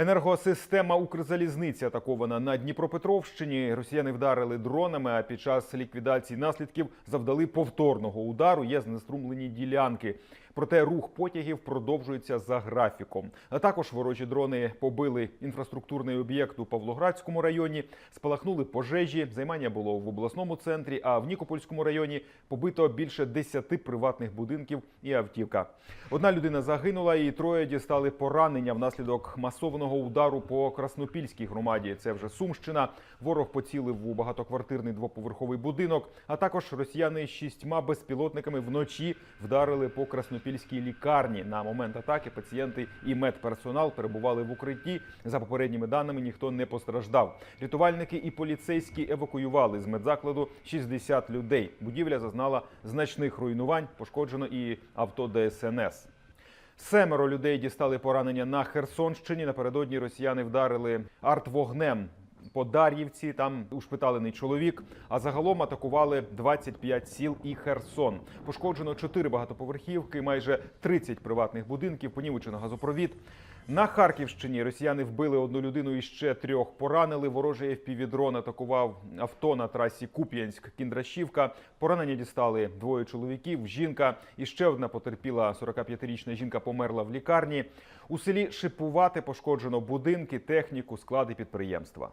Енергосистема Укрзалізниці атакована на Дніпропетровщині. Росіяни вдарили дронами, а під час ліквідації наслідків завдали повторного удару. Є знеструмлені ділянки. Проте рух потягів продовжується за графіком. А також ворожі дрони побили інфраструктурний об'єкт у Павлоградському районі, спалахнули пожежі. Займання було в обласному центрі. А в Нікопольському районі побито більше десяти приватних будинків і автівка. Одна людина загинула, і троє дістали поранення внаслідок масованого удару по Краснопільській громаді. Це вже Сумщина. Ворог поцілив у багатоквартирний двоповерховий будинок. А також росіяни шістьма безпілотниками вночі вдарили по Краснопільській лікарні. На момент атаки пацієнти і медперсонал перебували в укритті. За попередніми даними ніхто не постраждав. Рятувальники і поліцейські евакуювали з медзакладу 60 людей. Будівля зазнала значних руйнувань. Пошкоджено і авто ДСНС. Семеро людей дістали поранення на Херсонщині. Напередодні росіяни вдарили артвогнем по Дар'ївці. Там ушпиталений чоловік. А загалом атакували 25 сіл і Херсон. Пошкоджено 4 багатоповерхівки, майже 30 приватних будинків, понівечено газопровід. На Харківщині росіяни вбили одну людину і ще трьох поранили. Ворожий FPV-дрон атакував авто на трасі Куп'янськ-Кіндрашівка. Поранення дістали двоє чоловіків, жінка і ще одна потерпіла 45-річна жінка померла в лікарні. У селі Шипувати пошкоджено будинки, техніку, склади підприємства.